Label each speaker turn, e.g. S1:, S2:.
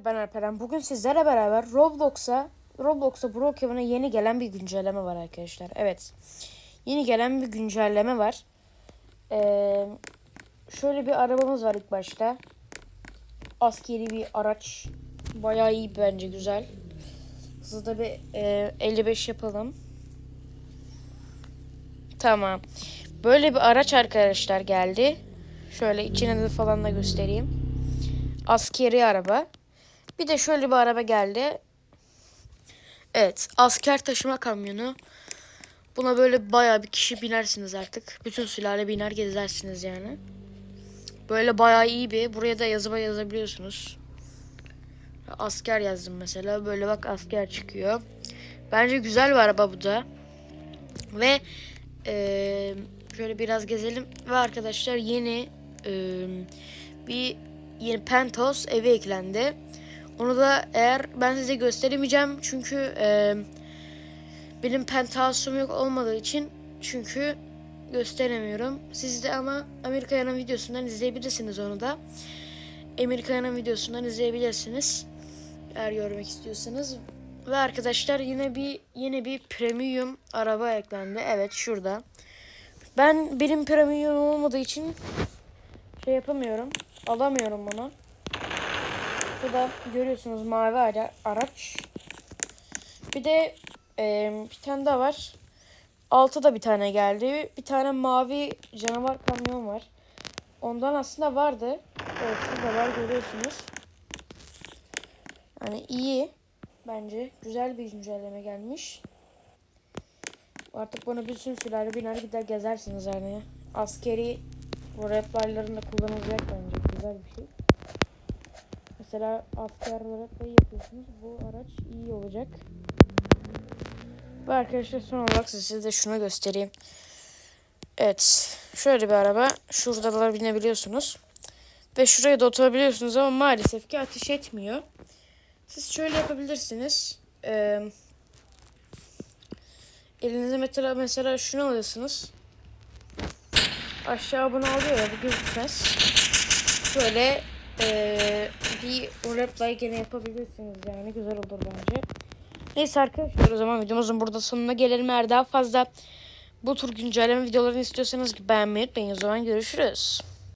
S1: Ben Alperen. Bugün sizlerle beraber Roblox'a Roblox'a Brookhaven'a yeni gelen bir güncelleme var arkadaşlar. Evet. Yeni gelen bir güncelleme var. Ee, şöyle bir arabamız var ilk başta. Askeri bir araç. Bayağı iyi bence güzel. Hızlı bir e, 55 yapalım. Tamam. Böyle bir araç arkadaşlar geldi. Şöyle içine de falan da göstereyim. Askeri araba. Bir de şöyle bir araba geldi. Evet, asker taşıma kamyonu. Buna böyle bayağı bir kişi binersiniz artık. Bütün sülale biner gezersiniz yani. Böyle bayağı iyi bir. Buraya da yazıba yazabiliyorsunuz. Asker yazdım mesela. Böyle bak asker çıkıyor. Bence güzel bir araba bu da. Ve eee, şöyle biraz gezelim. Ve arkadaşlar yeni eee, bir yeni Penthouse evi eklendi. Onu da eğer ben size gösteremeyeceğim çünkü e, benim penthouse'um yok olmadığı için çünkü gösteremiyorum. Siz de ama Amerika Yanan videosundan izleyebilirsiniz onu da. Amerika Yanan videosundan izleyebilirsiniz. Eğer görmek istiyorsanız. Ve arkadaşlar yine bir yine bir premium araba eklendi. Evet şurada. Ben benim premium olmadığı için şey yapamıyorum. Alamıyorum bunu. Burada görüyorsunuz mavi ara- araç. Bir de e, bir tane daha var. Altıda bir tane geldi. Bir tane mavi canavar kamyon var. Ondan aslında vardı. Evet şurada var görüyorsunuz. Yani iyi. Bence güzel bir güncelleme gelmiş. Artık bunu bütün sülale biner gider gezersiniz yani. Askeri bu replaylarında kullanılacak bence. Güzel bir şey. Mesela asker replayı yapıyorsunuz. Bu araç iyi olacak. Ve arkadaşlar son olarak size de şunu göstereyim. Evet. Şöyle bir araba. Şuradalar binebiliyorsunuz. Ve şuraya da oturabiliyorsunuz ama maalesef ki ateş etmiyor. Siz şöyle yapabilirsiniz. Ee, elinize mesela, mesela şunu alıyorsunuz. Aşağı bunu alıyor ya bu gözükmez. Böyle ee, bir reply gene yapabilirsiniz yani güzel olur bence. Neyse arkadaşlar o zaman videomuzun burada sonuna gelelim. Eğer daha fazla bu tür güncelleme videolarını istiyorsanız beğenmeyi unutmayın. O zaman görüşürüz.